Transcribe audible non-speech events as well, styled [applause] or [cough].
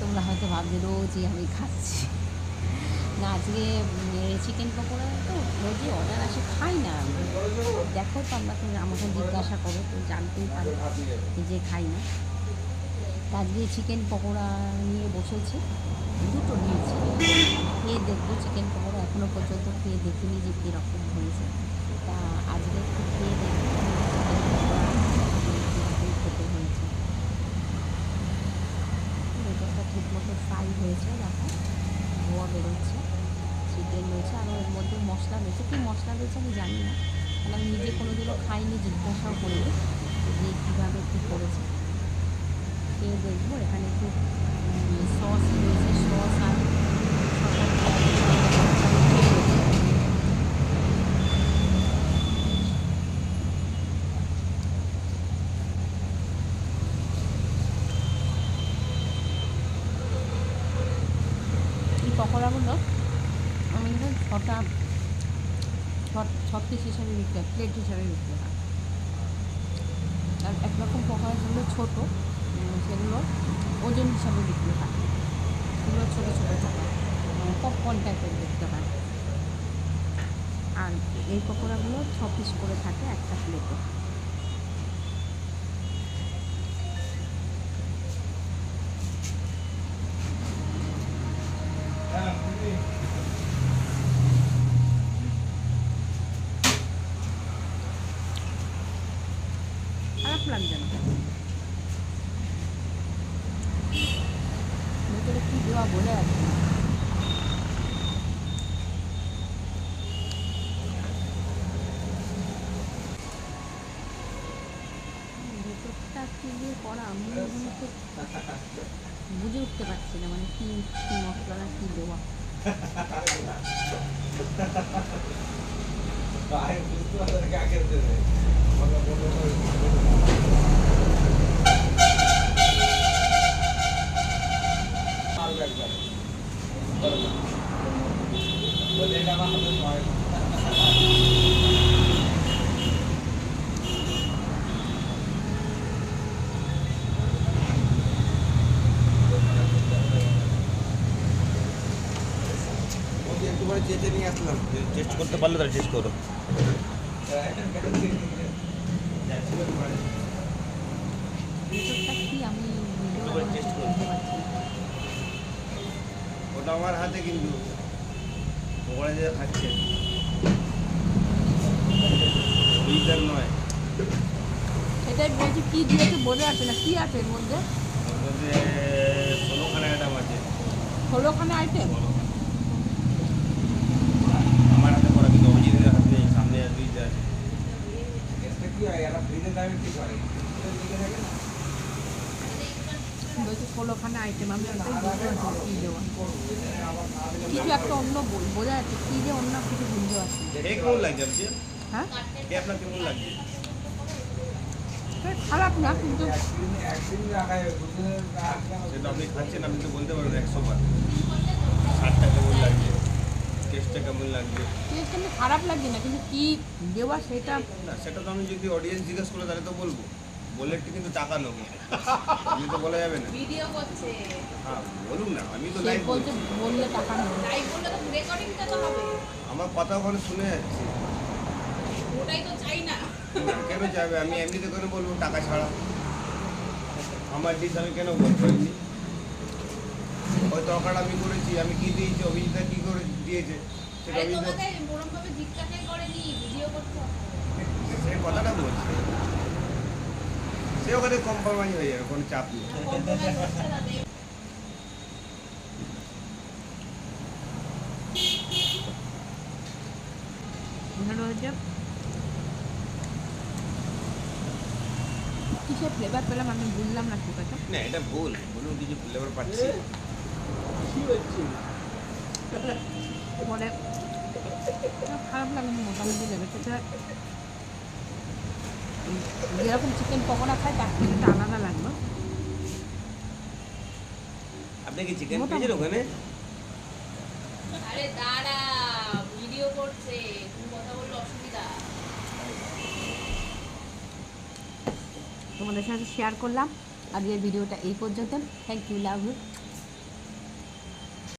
তোমরা হয়তো ভাববে রোজই আমি খাচ্ছি। না, আজকে চিকেন পকোড়া তো রোজই অর্ডার আসে, খাই না। দেখো তো আমরা তুমি আমাকে জিজ্ঞাসা করো, তো জানতেই পারি যে খাই না। আজকে চিকেন পকোড়া নিয়ে বসেছি, দুটো নিয়েছি। খেয়ে দেখব চিকেন পকোড়া এখনও পর্যন্ত খেয়ে দেখিনি যে কীরকম হয়েছে। তা আজকে খেয়ে দেখব চিকেন পকোড়া কীরকম খেতে হয়েছে ভেতরটা ঠিক মতো ফ্রাই হয়েছে দেখো ধোয়া বেরোচ্ছে চিকেন রয়েছে আর ওর মধ্যে মশলা রয়েছে। কী মশলা রয়েছে আমি জানি না। কারণ আমি নিজে কোনো দিনও খাইনি, জিজ্ঞাসাও করিনি যে কীভাবে কী করেছে। খেয়ে দেখব। এখানে একটু সস রয়েছে সস আর পকোড়াগুলো আমি কিন্তু ছ- পিস হিসাবে বিক্রি হয় প্লেট হিসাবে বিক্রি হয়। আর একরকম পকোড়া যেগুলো ছোটো সেগুলো ওজন হিসাবে বিক্রি হয়। সেগুলো ছোটো ছোটো থাকে পপকর্ন টাইপের দেখতে হয় আর এই পকোড়াগুলো ছ পিস করে থাকে একটা প্লেটে খারাপ লাগছে না ভেতরে কী দেওয়া বলে আছে? বুঝে উঠতে পারছি না মানে কী মশলা কী দেওয়া। [laughs] একটুখানি চেঁচে নিয়ে আসলাম টেস্ট করতে পারলে তাহলে টেস্ট করো ওটা আমার হাতে কিন্তু। ওরা যে খাচ্ছে ওইটার নয়। এটাই বলছি কী দিয়েছে বোঝা যাচ্ছে না? কী আছে এর মধ্যে? মধ্যে ষোলোখানা অ্যাডাম আছে। ষোলোখানে আইটেম আমার হাতে করা কিন্তু অভিজিতের হাতে নেই সামনে দুইটা আছে। বলছে ষোলোখানে আইটেম আমি ওটাই বুঝতে পারছি কী দেওয়া। কিছু একটা অন্য বোঝা যাচ্ছে কী যে অন্য কিছু বুঝতে পারছি হ্যাঁ? খারাপ না কিন্তু সেটা আপনি খাচ্ছেন আপনি তো বলতে পারবেন একশো বার। স্বাদটা কেমন লাগছে? টেস্টটা কেমন লাগছে? টেস্ট আমি খারাপ লাগছে না কিন্তু কি দেওয়া সেটা না সেটা তো আমি যদি অডিয়েন্স জিজ্ঞেস করে তাহলে তো বলব। বললে কিন্তু টাকা নেব। আমি তো বলা যাবে না। ভিডিও করছে। হ্যাঁ বলুন না আমি তো লাইভ বলছে বললে টাকা নেবে। লাইভ বললে তো রেকর্ডিংটা তো হবে। আমার কথা ওখানে শুনে যাচ্ছে। ওটাই তো চাই না। কেন যাবে আমি এমনিতে করে বলব টাকা ছাড়া। আমার ডিস আমি কেন বলব? ওই তরকাটা আমি করেছি আমি কি দিয়েছি অভিজিৎ কি করে দিয়েছে সেটা আরে অভিজিৎ তোমাকে মোরম ভাবে জিজ্ঞাসাই করেনি ভিডিও করতে হবে সে কথাটা বলছে সে ওখানে কম্প্রোমাইজ হয়ে যাবে কোনো চাপ নেই। হচ্ছে হচ্ছে কিসের ফ্লেভার পেলাম আমি বুঝলাম না ঠিক আছে? না এটা ভুল। বলুন কিছু ফ্লেভার পাচ্ছি। পরে। খারাপ লাগেনি মোটামুটি লেগেছে। যেরকম চিকেন পকোড়া খাই তার থেকে একটু আলাদা লাগল আপনি কি চিকেন। পেয়েছেন ওখানে? আরে দাঁড়া ভিডিও করছে। কথা বললে অসুবিধা। তোমাদের সাথে শেয়ার করলাম। আজকের ভিডিওটা এই পর্যন্ত। Thank you love you